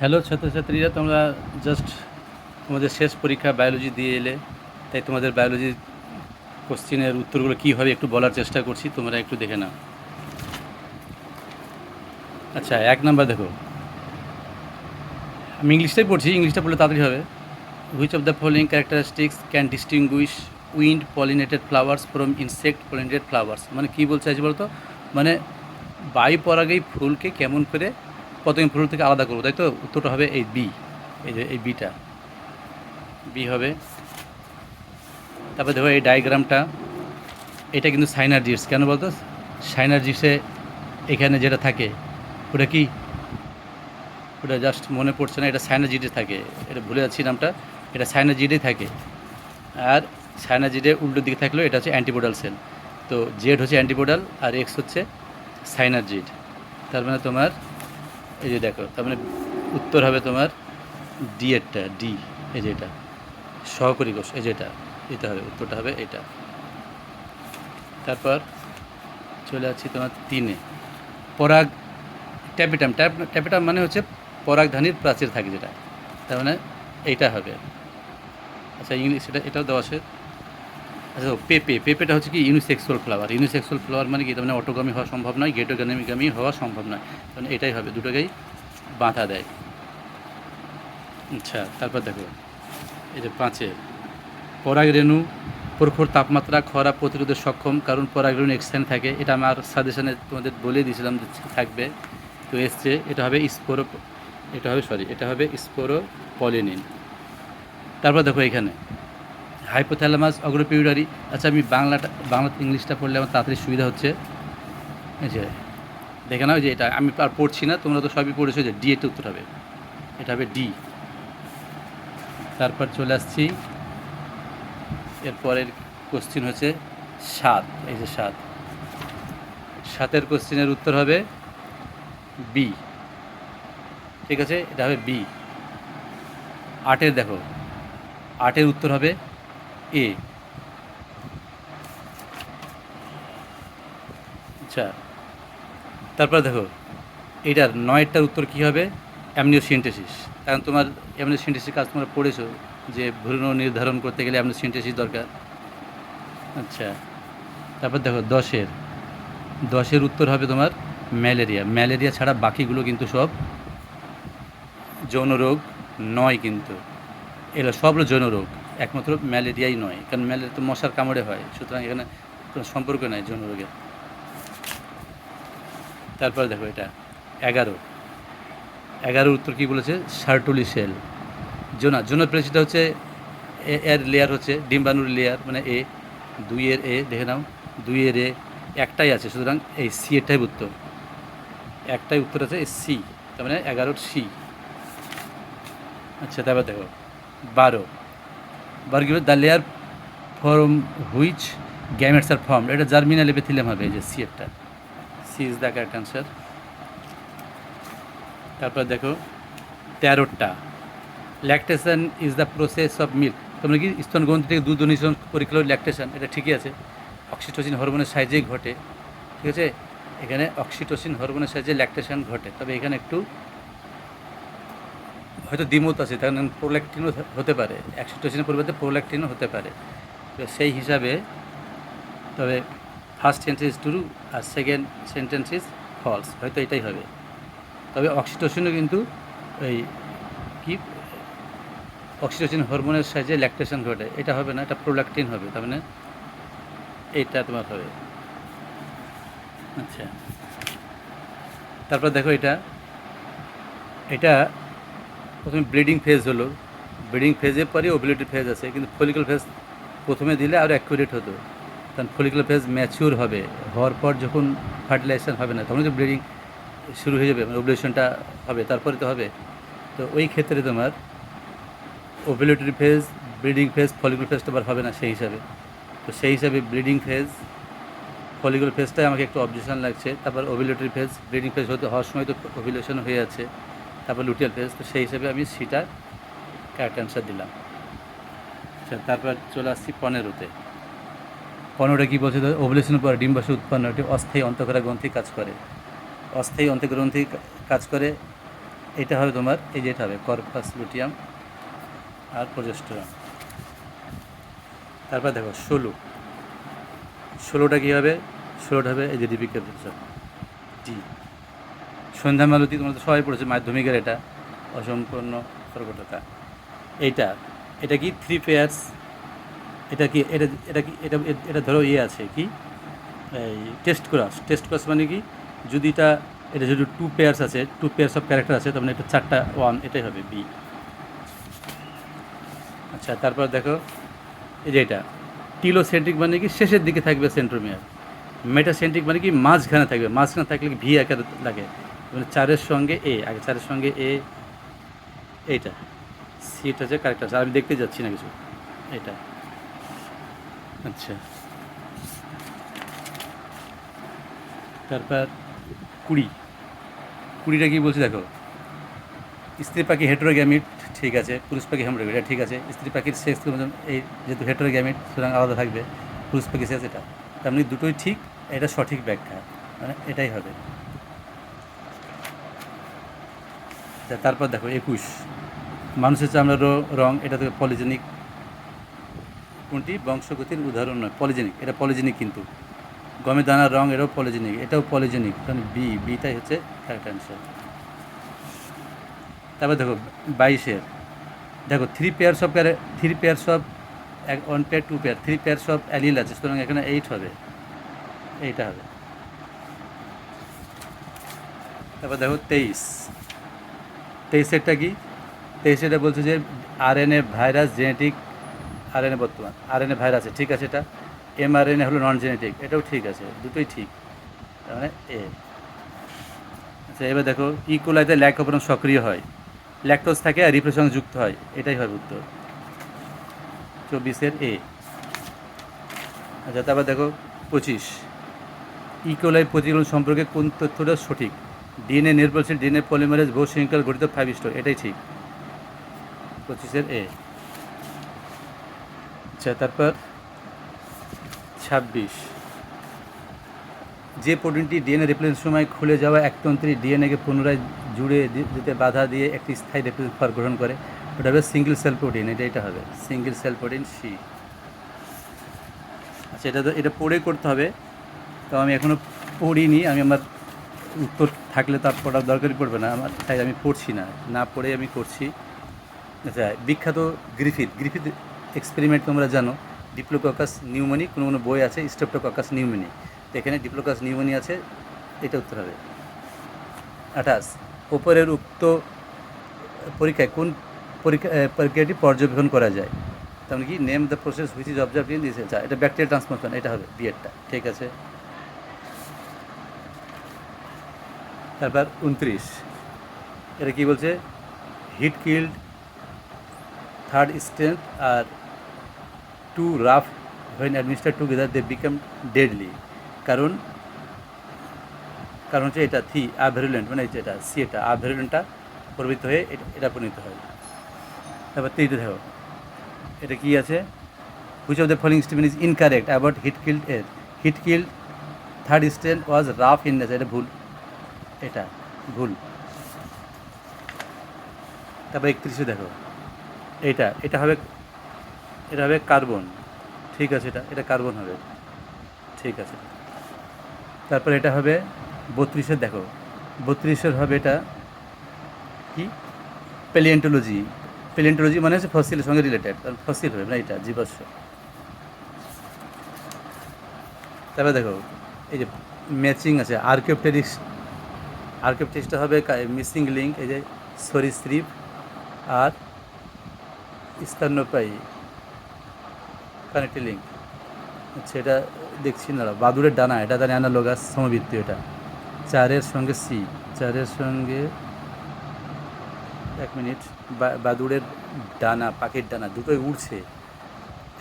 Hello ছাত্রছাত্রীরা, তোমরা just তোমাদের শেষ পরীক্ষা বায়োলজি দিয়ে এলে, তাই তোমাদের বায়োলজি কোশ্চিনের উত্তরগুলো কী হবে একটু বলার চেষ্টা করছি, তোমরা একটু দেখে নাও। আচ্ছা এক নাম্বার দেখো। আমি ইংলিশটাই পড়ছি, ইংলিশটা পড়লে তাড়াতাড়ি হবে। Which of the following characteristics can distinguish wind pollinated flowers from insect pollinated flowers মানে কী বলছে আছে বলতো? মানে বায়ু পরাগেই ফুলকে কেমন করে পতঙ্গ ফুল থেকে আলাদা করব? তাই তো? উত্তরটা হবে এই বি এই যে, এই বিটা বি হবে, তারপর দেখো এই ডায়াগ্রামটা এটা কিন্তু সাইনার্জিস কেন বলতো? সাইনার্জিসে এখানে যেটা থাকে, ওটা কি? ওটা জাস্ট মনে পড়ছে না, এটা সাইনাজিডে থাকে। এটা ভুলে যাচ্ছি নামটা। এটা সাইনাজিডেই থাকে। আর সাইনাজিডে উল্টো দিকে থাকলেও এটা হচ্ছে অ্যান্টিবোডাল সেল তো জেড হচ্ছে অ্যান্টিবোডাল আর এক্স হচ্ছে সাইনাজিড তার মানে তোমার এই যে দেখো, তার মানে উত্তর হবে তোমার ডি এরটা ডি, এই যে এটা। সহকারী কোষ, এই যে এটা এটা হবে, উত্তরটা হবে এটা। তারপর চলে আসছি তোমার তিনে। পরাগ, ট্যাপিটাম, ট্যাপ, ট্যাপিটাম মানে হচ্ছে পরাগধানীর প্রাচীর থাকে যেটা। তার মানে এইটা হবে। আচ্ছা ইংলিশ, এটা, এটাও দেওয়া আছে। আচ্ছা পেঁপে, পেঁপেটা হচ্ছে কি ইউনিসেক্সুয়াল ফ্লাওয়ার ইউনিসেক্সুয়াল ফ্লাওয়ার মানে কি? তার মানে অটোগামী হওয়া সম্ভব নয় গেটোগামী হওয়া সম্ভব নয়। মানে এটাই হবে, দুটোকেই বাঁধা দেয়। আচ্ছা তারপর দেখো, এই যে পাঁচে, পরাগ রেণু, প্রখর তাপমাত্রা, খরা প্রতিরোধে সক্ষম, কারণ পরাগ রেণু এক্সটেন্ড থাকে। এটা আমার সাজেশনে তোমাদের বলে দিয়েছিলাম যে থাকবে, তো এসছে, এটা হবে স্পোরো, এটা হবে সরি এটা হবে স্পোরো পলিনিন তারপর দেখো এখানে হাইপোথ্যালামাস অগ্রপিউরারি আচ্ছা আমি বাংলাটা, বাংলা ইংলিশটা পড়লে আমার তাড়াতাড়ি সুবিধা হচ্ছে। যে, দেখে নাও যে এটা, আমি আর পড়ছি না, তোমরা তো সবই পড়েছো যে ডি এতে উত্তর হবে। এটা হবে ডি তারপর চলে আসছি। এরপরের কোশ্চিন হচ্ছে সাত, এই যে সাত। সাতের কোশ্চিনের উত্তর হবে বি ঠিক আছে? এটা হবে বি আটের দেখো। আটের উত্তর হবে এ আচ্ছা। তারপর দেখো, এইটার নয়েরটার উত্তর কী হবে? অ্যামনিওসিনটেসিস কারণ তোমার অ্যামনিওসিনটেসিস কাজ তোমরা পড়েছো যে ভ্রূণ নির্ধারণ করতে গেলে অ্যামনিওসিনটেসিস দরকার। আচ্ছা। তারপর দেখো, দশের। দশের উত্তর হবে তোমার ম্যালেরিয়া। ম্যালেরিয়া ছাড়া বাকিগুলো কিন্তু সব যৌন রোগ নয় কিন্তু। এগুলো সব যৌন রোগ একমাত্র ম্যালেরিয়াই নয়, কারণ ম্যালেরিয়া তো মশার কামড়ে হয়, সুতরাং এখানে কোনো সম্পর্ক নাই যৌন রোগের তারপর দেখো এটা, এগারো। এগারোর উত্তর কী বলেছে? Sertoli cell. জোনা জোনা প্রেসিটা হচ্ছে এ- এর লেয়ার হচ্ছে, ডিম্বাণুর লেয়ার মানে এ, দুইয়ের এ, দেখে নাও, দুইয়ের এ, একটাই আছে, সুতরাং এই সি এরটাই উত্তর। একটাই উত্তর আছে এই সি তার মানে এগারোর সি আচ্ছা তারপর দেখো, বারো। কি the layer form which gametes are form এটা জার্মিনাল এপিথিলিয়াম হবে, এই যে সি একটা। C is the correct answer তারপর দেখো, তেরোটা। Lactation is the process of milk তোমরা কি স্তন গ্রন্থি থেকে দুধ অনুসরণ পরীক্ষা ল্যাকটেশন এটা ঠিকই আছে। অক্সিটোসিন হরমোনের সাহায্যেই ঘটে। ঠিক আছে? এখানে অক্সিটোসিন হরমোনের সাহায্যে ল্যাকটেশন ঘটে। তবে এখানে একটু হয়তো দ্বিমত আছে, তার কারণ প্রোল্যাকটিনও হতে পারে অক্সিটোসিনের পরিবর্তে প্রোল্যাকটিনও হতে পারে। তো সেই হিসাবে, তবে ফার্স্ট সেন্টেন্স ট্রু আর সেকেন্ড সেন্টেন্স ইজ ফলস হয়তো এটাই হবে। তবে অক্সিটোসিনও কিন্তু এই কি অক্সিটোসিন হরমোনের সাহায্যে ল্যাকটেশন ঘটে, এটা হবে না, এটা প্রোল্যাকটিন হবে, তার মানে এইটা তোমার হবে। আচ্ছা তারপর দেখো এটা এটা প্রথমে ব্লিডিং ফেজ হলো। ব্লিডিং ফেজের পরে ওবিলিটি ফেজ আছে, কিন্তু ফলিকল ফেজ প্রথমে দিলে আরও অ্যাকুরেট হতো। কারণ ফলিকল ফেজ ম্যাচিওর হবে, হওয়ার পর যখন ফার্টিলাইজেশন হবে না, তখন তো ব্লিডিং শুরু হয়ে যাবে মানে ওভুলেশনটা হবে, তারপরে তো হবে। তো ওই ক্ষেত্রে তোমার ovulatory phase bleeding phase follicular ফেজটা আবার হবে না সেই হিসাবে। তো সেই হিসাবে ব্লিডিং ফেজ ফলিকুল ফেজটাই আমাকে একটু অবজেকশন লাগছে, তারপর ওভিলেটরি ফেজ ব্লিডিং ফেজ হতে হওয়ার সময় তো ওভিলেশন হয়ে আছে। তারপর লুটিয়াল ফেজ তো সেই হিসেবে আমি সিটা কারেক্ট অ্যান্সার দিলাম। আচ্ছা তারপর চলে আসছি পনেরোতে। পনেরোটা কী বলছে? ওভুলেশনের পর ডিম্বাশু উৎপন্ন একটি অস্থায়ী অন্তঃকরা গ্রন্থি কাজ করে। অস্থায়ী অন্তঃগ্রন্থি কাজ করে, এটা হবে তোমার, এই যেটা হবে কর্পাস লুটিয়াম আর প্রজেস্টোরাম তারপর দেখো, ষোলো। ষোলোটা কী হবে? ষোলোটা হবে এই যে ডিপি ক্যাপসুল জি সন্ধ্যা মালতী তোমরা সবাই পড়েছে, মাধ্যমিকের এটা, অসম্পূর্ণ কর্কটতা এইটা, এটা কি থ্রি পেয়ার্স এটা কি, এটা এটা কি, এটা এটা ধরো ইয়ে আছে কি? এই টেস্ট ক্রাস টেস্ট ক্রাস মানে কি? যদি এটা এটা যদি টু পেয়ার্স আছে টু পেয়ার্স অফ ক্যারেক্টার আছে তার এটা চারটা ওয়ান এটাই হবে বি আচ্ছা তারপর দেখো, এই যে এটা, টিলোসেন্ট্রিক মানে কি? শেষের দিকে থাকবে সেন্ট্রোমিয়ার মেটাসেন্ট্রিক মানে কি? মাঝখানে থাকবে, মাঝখানে থাকলে কি ভি আকার লাগে? চারের সঙ্গে এ, আগে চারের সঙ্গে এ, এইটা। সিট আছে কারেক্ট আছে, আমি দেখতে যাচ্ছি না কিছু। এটা আচ্ছা। তারপর কুড়ি। কুড়িটা কি বলছি দেখো? স্ত্রী পাখি হেটেরোগ্যামিট ঠিক আছে। পুরুষ পাখি হেমোগ্যামিট এটা ঠিক আছে। স্ত্রী পাখির সেক্স এই যেহেতু হেটেরোগ্যামিট সুতরাং আলাদা থাকবে। পুরুষ পাখি সেক্স এটা। তার মানে দুটোই ঠিক, এটা সঠিক ব্যাখ্যা। মানে এটাই হবে আচ্ছা, তারপর দেখো একুশ। মানুষের চামড়ার র- এটা তো পলিজেনিক কোনটি? বংশগতির উদাহরণ নয় পলিজেনিক এটা পলিজেনিক কিন্তু। গমের দানার রং এটাও পলিজেনিক এটাও পলিজেনিক কারণ বি বিটাই হচ্ছে কারেক্ট অ্যান্সার তারপর দেখো বাইশের। দেখো three pairs of three pairs of এক one pair two pair three pairs of allele আছে সুতরাং এখানে এইট হবে। এইটা হবে। তারপর দেখো তেইশ। তেইশেরটা কি? তেইশেরটা বলছে যে আরএনএ ভাইরাস জেনেটিক আরএনএ বর্তমান আর আরএনএ ভাইরাসে ঠিক আছে এটা? এমআরএনএ হলো নন জেনেটিক এটাও ঠিক আছে, দুটোই ঠিক, তার মানে এ। আচ্ছা এবার দেখো ইকোলাইতে ল্যাক অপরণ সক্রিয় হয় ল্যাকটোজ থাকে আর রিপ্রেশন যুক্ত হয়, এটাই হবে উত্তর। চব্বিশের এ। আচ্ছা তারপর দেখো, পঁচিশ। ইকোলাই প্রতিগুলো সম্পর্কে কোন তথ্যটা সঠিক? ডিএনএ নির্ভরশীল ডিএনএ পলিমারেজ বহু শৃঙ্খল গঠিত ফাইভ স্টোর এটাই ঠিক। পঁচিশের এ আচ্ছা তারপর ছাব্বিশ। যে প্রোটিনটি ডিএনএ রিপ্লেসের সময় খুলে যাওয়া একতন্ত্রী ডিএনএকে পুনরায় জুড়ে দিতে বাধা দিয়ে একটি স্থায়ী রিপ্লেস ফর গ্রহণ করে, ওটা হবে সিঙ্গেল সেল প্রোটিন এটা এটা হবে সিঙ্গেল সেল প্রোটিন সি আচ্ছা এটা তো, এটা পড়ে করতে হবে। তো আমি এখনও পড়িনি, আমি আমার উত্তর থাকলে তার পড়ার দরকারই পড়বে না। আমার তাই আমি পড়ছি না। না পড়ে আমি করছি। আচ্ছা বিখ্যাত গ্রিফিথ। গ্রিফিথ এক্সপেরিমেন্ট তোমরা জানো। ডিপ্লোককাস নিউমনি কোনো কোনো বই আছে স্টেপটোককাস নিউমনি এখানে ডিপ্লোকাস নিউমনি আছে, এটা উত্তর হবে। আঠাশ, ওপরের উক্ত পরীক্ষায় কোন পরীক্ষা প্রক্রিয়াটি পর্যবেক্ষণ করা যায়? তার মানে কি? Name the process which is observe in this এটা ব্যাকটেরিয়া ট্রান্সফরমেশন এটা হবে বিএডটা ঠিক আছে? তারপর উনত্রিশ। এটা কি বলছে? Heat killed third strength R two rough when administer together they become deadly কারণ কারণ হচ্ছে এটা থি আভেরুলেন্ট মানে যে এটা সি এটা আভেরুলেন্টটা প্রবৃত্ত হয়ে এটা পরিণত হয়। তারপর তিনটে দেখো, এটা কি আছে? Which of the following statement is incorrect about heat killed এর heat killed third strength was rough in nature এটা ভুল। এটা ভুল। তারপর একত্রিশে দেখো। এটা এটা হবে এটা হবে কার্বন। ঠিক আছে, এটা এটা কার্বন হবে। ঠিক আছে। তারপর এটা হবে বত্রিশের, দেখো। বত্রিশের হবে এটা কি? প্যালিয়েন্টোলজি প্যালিয়েন্টোলজি মানে হচ্ছে ফসিলের সঙ্গে রিলেটেড ফসিল হবে না এটা, জীবাশ্ম। তারপর দেখো, এই যে ম্যাচিং আছে আর্কিওপটেরিক্স আর্কিওপটেরিক্সটা হবে মিসিং লিঙ্ক এই যে সরিস্ত্রিপ আর স্তন্যপায়ী কানেক্টিং লিঙ্ক আচ্ছা এটা দেখছি না, বাদুড়ের ডানা, এটা তাহলে অ্যানালোগাস সমবৃত্তি এটা। চারের সঙ্গে সি চারের সঙ্গে এক মিনিট বাদুড়ের ডানা, পাখির ডানা, দুটোই উড়ছে।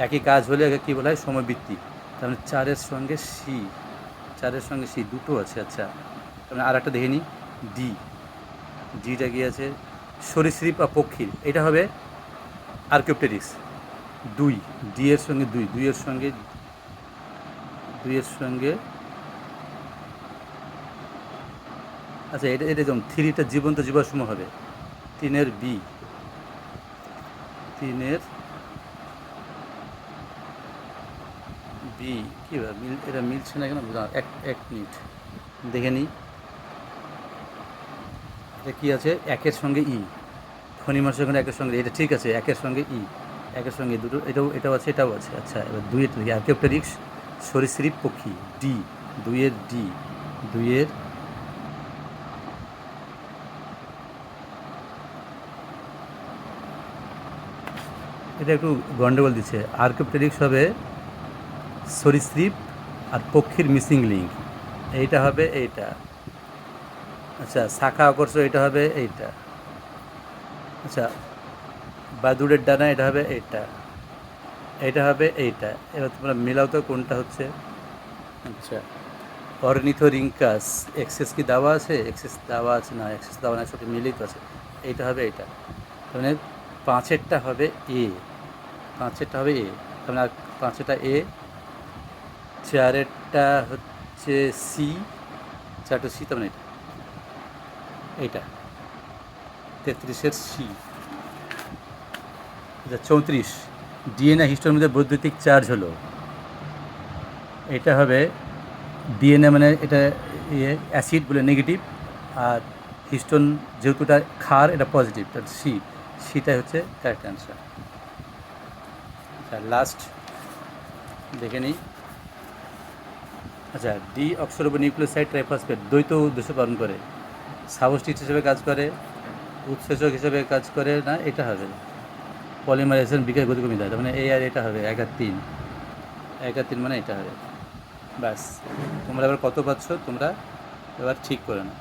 একই কাজ হলে কী বলা হয়? সমবৃত্তি। তার মানে চারের সঙ্গে সি চারের সঙ্গে সি দুটো আছে আচ্ছা। আর একটা দেখে নিই। ডি ডিটা কি আছে? সরীসৃপ বা পক্ষীর। এটা হবে আর্কিওপটেরিক্স দুই। ডি এর সঙ্গে দুই। দুইয়ের সঙ্গে দুইয়ের সঙ্গে আচ্ছা এটা এটা যেমন থ্রিটা জীবন্ত জীবাশ্ম হবে। তিনের বি তিনের বি কী এটা মিলছে না কেন? এক এক মিনিট। দেখে নিই। এটা কী আছে? একের সঙ্গে ই। ফণিমার সঙ্গে একের সঙ্গে এটা ঠিক আছে, একের সঙ্গে ই। একের সঙ্গে দুটো, এটাও এটাও আছে এটাও আছে। আচ্ছা এবার দুইয়ের দেখি আর্কিওপ্টেরিক্স সরীসৃপ পক্ষী, ডি। দুইয়ের ডি। দুইয়ের এটা একটু গন্ডগোল দিচ্ছে। আর্কিওপ্টেরিক্স হবে সরীসৃপ আর পক্ষীর মিসিং লিঙ্ক এইটা হবে এইটা। আচ্ছা শাখা আকর্ষ এটা হবে এইটা। আচ্ছা বাদুড়ের ডানা এটা হবে এইটা। এটা হবে এইটা। এবার তোমরা মিলাও তো কোনটা হচ্ছে। আচ্ছা। অর্নিথোরিঙ্কাস এক্সেস কি দেওয়া আছে? এক্সেস দেওয়া আছে না এক্সেস দেওয়া না সাথে মিলিত আছে। এইটা হবে এইটা। মানে পাঁচেরটা হবে এ। পাঁচেরটা হবে এ। তার মানে আর পাঁচেরটা এ চারেরটা হচ্ছে সি। চারটা সি তার মানে এটা এইটা। তেত্রিশের সি। আচ্ছা চৌত্রিশ। ডিএনএ হিস্টোর মধ্যে বৈদ্যুতিক চার্জ হলো। এটা হবে ডিএনএ মানে এটা ইয়ে অ্যাসিড বলে নেগেটিভ, আর হিস্টোন যেহেতু এটা ক্ষার, এটা পজিটিভ। তার সি, সিটাই হচ্ছে কারেক্ট অ্যান্সার। আচ্ছা লাস্ট দেখে নিই। আচ্ছা ডি অক্সরোবো নিউক্লিওসাইড, ট্রাইফসফেট, দ্বৈত উদ্দেশ্য পালন করে। সাবস্টিট হিসেবে কাজ করে, উৎসেচক হিসেবে কাজ করে, না, এটা হবে। পলিমারাইজেশন বিকাশ গতি কমিয়ে দেয় মানে এই আর এটা হবে, এক আর তিন। এক আর তিন মানে এটা হবে। ব্যাস, তোমরা এবার কত পাচ্ছ, তোমরা এবার ঠিক করে নাও।